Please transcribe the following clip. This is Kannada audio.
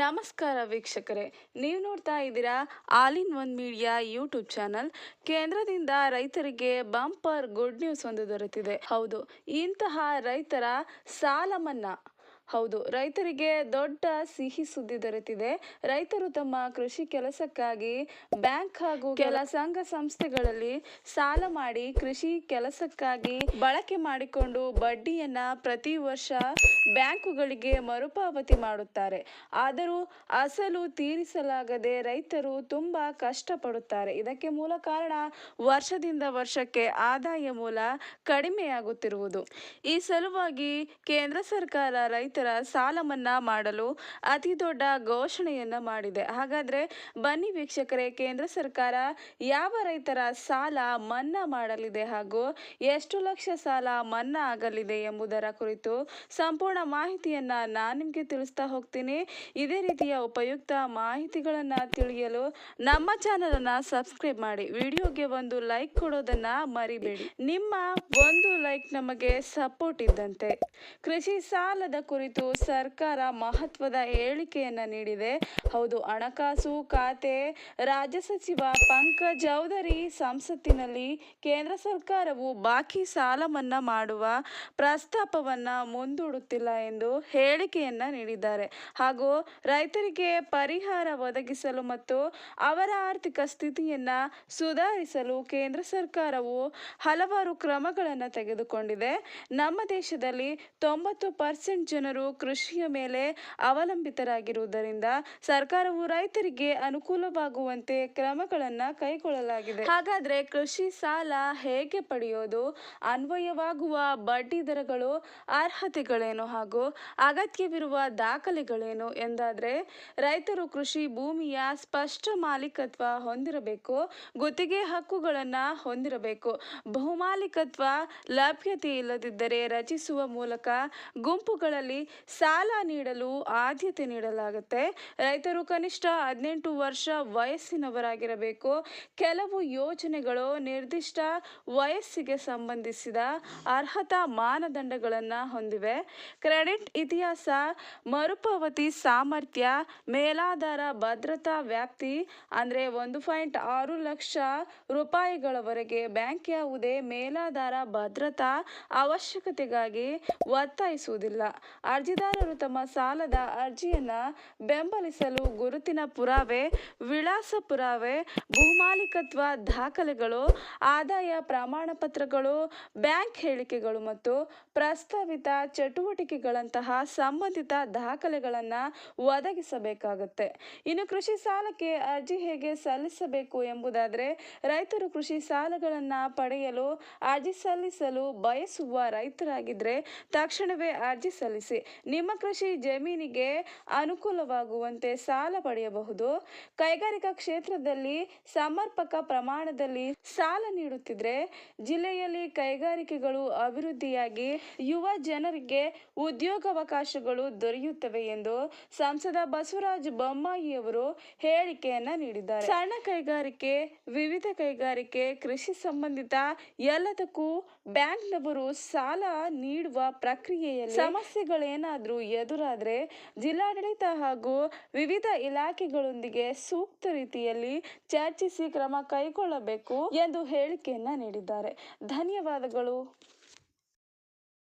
ನಮಸ್ಕಾರ ವೀಕ್ಷಕರೇ. ನೀವು ನೋಡ್ತಾ ಇದ್ದೀರಾ all in one media YouTube channel. ಕೇಂದ್ರದಿಂದ ರೈತರಿಗೆ ಬಂಪರ್ ಗುಡ್ ನ್ಯೂಸ್ ಒಂದು ದೊರೆತಿದೆ. ಹೌದು, ಇಂತಹ ರೈತರ ಸಾಲ ಮನ್ನಾ ಹೌದು, ರೈತರಿಗೆ ದೊಡ್ಡ ಸಿಹಿ ಸುದ್ದಿ ದೊರೆತಿದೆ. ರೈತರು ತಮ್ಮ ಕೃಷಿ ಕೆಲಸಕ್ಕಾಗಿ ಬ್ಯಾಂಕ್ ಹಾಗೂ ಕೆಲ ಸಂಘ ಸಂಸ್ಥೆಗಳಲ್ಲಿ ಸಾಲ ಮಾಡಿ ಕೃಷಿ ಕೆಲಸಕ್ಕಾಗಿ ಬಳಕೆ ಮಾಡಿಕೊಂಡು ಬಡ್ಡಿಯನ್ನ ಪ್ರತಿ ವರ್ಷ ಬ್ಯಾಂಕುಗಳಿಗೆ ಮರುಪಾವತಿ ಮಾಡುತ್ತಾರೆ. ಆದರೂ ಅಸಲು ತೀರಿಸಲಾಗದೆ ರೈತರು ತುಂಬಾ ಕಷ್ಟಪಡುತ್ತಾರೆ. ಇದಕ್ಕೆ ಮೂಲ ಕಾರಣ ವರ್ಷದಿಂದ ವರ್ಷಕ್ಕೆ ಆದಾಯ ಮೂಲ ಕಡಿಮೆಯಾಗುತ್ತಿರುವುದು. ಈ ಸಲುವಾಗಿ ಕೇಂದ್ರ ಸರ್ಕಾರ ರೈತರ ಸಾಲ ಮನ್ನಾ ಮಾಡಲು ಅತಿ ದೊಡ್ಡ ಘೋಷಣೆಯನ್ನ ಮಾಡಿದೆ. ಹಾಗಾದ್ರೆ ಬನ್ನಿ ವೀಕ್ಷಕರೇ, ಕೇಂದ್ರ ಸರ್ಕಾರ ಯಾವ ರೈತರ ಸಾಲ ಮನ್ನಾ ಮಾಡಲಿದೆ ಹಾಗೂ ಎಷ್ಟು ಲಕ್ಷ ಸಾಲ ಮನ್ನಾ ಆಗಲಿದೆ ಎಂಬುದರ ಕುರಿತು ಸಂಪೂರ್ಣ ಮಾಹಿತಿಯನ್ನ ನಾನು ನಿಮಗೆ ತಿಳಿಸ್ತಾ ಹೋಗ್ತೀನಿ. ಇದೇ ರೀತಿಯ ಉಪಯುಕ್ತ ಮಾಹಿತಿಗಳನ್ನ ತಿಳಿಯಲು ನಮ್ಮ ಚಾನಲ್ ಅನ್ನ ಸಬ್ಸ್ಕ್ರೈಬ್ ಮಾಡಿ. ವಿಡಿಯೋಗೆ ಒಂದು ಲೈಕ್ ಕೊಡೋದನ್ನ ಮರಿಬೇಡಿ. ನಿಮ್ಮ ಒಂದು ಲೈಕ್ ನಮಗೆ ಸಪೋರ್ಟ್ ಇದ್ದಂತೆ. ಕೃಷಿ ಸಾಲದ ಕುರಿತು ಸರ್ಕಾರ ಮಹತ್ವದ ಹೇಳಿಕೆಯನ್ನ ನೀಡಿದೆ. ಹೌದು, ಹಣಕಾಸು ಖಾತೆ ರಾಜ್ಯ ಸಚಿವ ಪಂಕಜ್ ಚೌಧರಿ ಸಂಸತ್ತಿನಲ್ಲಿ ಕೇಂದ್ರ ಸರ್ಕಾರವು ಬಾಕಿ ಸಾಲ ಮನ್ನಾ ಮಾಡುವ ಪ್ರಸ್ತಾಪವನ್ನ ಮುಂದೂಡುತ್ತಿಲ್ಲ. ಎಂದು ಹೇಳಿಕೆಯನ್ನ ನೀಡಿದ್ದಾರೆ. ಹಾಗೂ ರೈತರಿಗೆ ಪರಿಹಾರ ಒದಗಿಸಲು ಮತ್ತು ಅವರ ಆರ್ಥಿಕ ಸ್ಥಿತಿಯನ್ನ ಸುಧಾರಿಸಲು ಕೇಂದ್ರ ಸರ್ಕಾರವು ಹಲವಾರು ಕ್ರಮಗಳನ್ನು ತೆಗೆದುಕೊಂಡಿದೆ. ನಮ್ಮ ದೇಶದಲ್ಲಿ ತೊಂಬತ್ತು ಪರ್ಸೆಂಟ್ ಜನರು ಕೃಷಿಯ ಮೇಲೆ ಅವಲಂಬಿತರಾಗಿರುವುದರಿಂದ ಸರ್ಕಾರವು ರೈತರಿಗೆ ಅನುಕೂಲವಾಗುವಂತೆ ಕ್ರಮಗಳನ್ನು ಕೈಗೊಳ್ಳಲಾಗಿದೆ. ಹಾಗಾದ್ರೆ ಕೃಷಿ ಸಾಲ ಹೇಗೆ ಪಡೆಯೋದು? ಅನ್ವಯವಾಗುವ ಬಡ್ಡಿ ದರಗಳು ಅರ್ಹತೆಗಳೇನು? ಹಾಗೂ ಅಗತ್ಯವಿರುವ ದಾಖಲೆಗಳೇನು ಎಂದಾದರೆ, ರೈತರು ಕೃಷಿ ಭೂಮಿಯ ಸ್ಪಷ್ಟ ಮಾಲೀಕತ್ವ ಹೊಂದಿರಬೇಕು, ಗುತ್ತಿಗೆ ಹಕ್ಕುಗಳನ್ನು ಹೊಂದಿರಬೇಕು. ಬಹುಮಾಲೀಕತ್ವ ಲಭ್ಯತೆ ಇಲ್ಲದಿದ್ದರೆ ರಚಿಸುವ ಮೂಲಕ ಗುಂಪುಗಳಲ್ಲಿ ಸಾಲ ನೀಡಲು ಆದ್ಯತೆ ನೀಡಲಾಗುತ್ತೆ. ರೈತರು ಕನಿಷ್ಠ ಹದಿನೆಂಟು ವರ್ಷ ವಯಸ್ಸಿನವರಾಗಿರಬೇಕು. ಕೆಲವು ಯೋಜನೆಗಳು ನಿರ್ದಿಷ್ಟ ವಯಸ್ಸಿಗೆ ಸಂಬಂಧಿಸಿದ ಅರ್ಹತಾ ಮಾನದಂಡಗಳನ್ನು ಹೊಂದಿವೆ. ಕ್ರೆಡಿಟ್ ಇತಿಹಾಸ, ಮರುಪಾವತಿ ಸಾಮರ್ಥ್ಯ, ಮೇಲಾಧಾರ ಭದ್ರತಾ ವ್ಯಾಪ್ತಿ ಅಂದರೆ ಒಂದು ಪಾಯಿಂಟ್ ಆರು ಲಕ್ಷ ರೂಪಾಯಿಗಳವರೆಗೆ ಬ್ಯಾಂಕ್ ಯಾವುದೇ ಮೇಲಾಧಾರ ಭದ್ರತಾ ಅವಶ್ಯಕತೆಗಾಗಿ ಒತ್ತಾಯಿಸುವುದಿಲ್ಲ. ಅರ್ಜಿದಾರರು ತಮ್ಮ ಸಾಲದ ಅರ್ಜಿಯನ್ನು ಬೆಂಬಲಿಸಲು ಗುರುತಿನ ಪುರಾವೆ, ವಿಳಾಸ ಪುರಾವೆ, ಭೂಮಾಲೀಕತ್ವ ದಾಖಲೆಗಳು, ಆದಾಯ ಪ್ರಮಾಣ ಪತ್ರಗಳು ಬ್ಯಾಂಕ್ ಹೇಳಿಕೆಗಳು ಮತ್ತು ಪ್ರಸ್ತಾವಿತ ಚಟುವಟಿಕೆಗಳಂತಹ ಸಂಬಂಧಿತ ದಾಖಲೆಗಳನ್ನು ಒದಗಿಸಬೇಕಾಗುತ್ತೆ. ಇನ್ನು ಕೃಷಿ ಸಾಲಕ್ಕೆ ಅರ್ಜಿ ಹೇಗೆ ಸಲ್ಲಿಸಬೇಕು ಎಂಬುದಾದರೆ, ರೈತರು ಕೃಷಿ ಸಾಲಗಳನ್ನು ಪಡೆಯಲು ಅರ್ಜಿ ಸಲ್ಲಿಸಲು ಬಯಸುವ ರೈತರಾಗಿದ್ದರೆ ತಕ್ಷಣವೇ ಅರ್ಜಿ ಸಲ್ಲಿಸಿ. ನಿಮ್ಮ ಕೃಷಿ ಜಮೀನಿಗೆ ಅನುಕೂಲವಾಗುವಂತೆ ಸಾಲ ಪಡೆಯಬಹುದು. ಕೈಗಾರಿಕಾ ಕ್ಷೇತ್ರದಲ್ಲಿ ಸಮರ್ಪಕ ಪ್ರಮಾಣದಲ್ಲಿ ಸಾಲ ನೀಡುತ್ತಿದ್ರೆ, ಜಿಲ್ಲೆಯಲ್ಲಿ ಕೈಗಾರಿಕೆಗಳು ಅಭಿವೃದ್ಧಿಯಾಗಿ ಯುವ ಜನರಿಗೆ ಉದ್ಯೋಗಾವಕಾಶಗಳು ದೊರೆಯುತ್ತವೆ ಎಂದು ಸಂಸದ ಬಸವರಾಜ ಬೊಮ್ಮಾಯಿಯವರು ಹೇಳಿಕೆಯನ್ನ ನೀಡಿದ್ದಾರೆ. ಸಣ್ಣ ಕೈಗಾರಿಕೆ, ವಿವಿಧ ಕೈಗಾರಿಕೆ, ಕೃಷಿ ಸಂಬಂಧಿತ ಎಲ್ಲದಕ್ಕೂ ಬ್ಯಾಂಕ್ನವರು ಸಾಲ ನೀಡುವ ಪ್ರಕ್ರಿಯೆಯಲ್ಲಿ ಸಮಸ್ಯೆಗಳೇನಾದರೂ ಎದುರಾದರೆ ಜಿಲ್ಲಾಡಳಿತ ಹಾಗೂ ವಿವಿಧ ಇಲಾಖೆಗಳೊಂದಿಗೆ ಸೂಕ್ತ ರೀತಿಯಲ್ಲಿ ಚರ್ಚಿಸಿ ಕ್ರಮ ಕೈಗೊಳ್ಳಬೇಕು ಎಂದು ಹೇಳಿಕೆಯನ್ನ ನೀಡಿದ್ದಾರೆ. ಧನ್ಯವಾದಗಳು.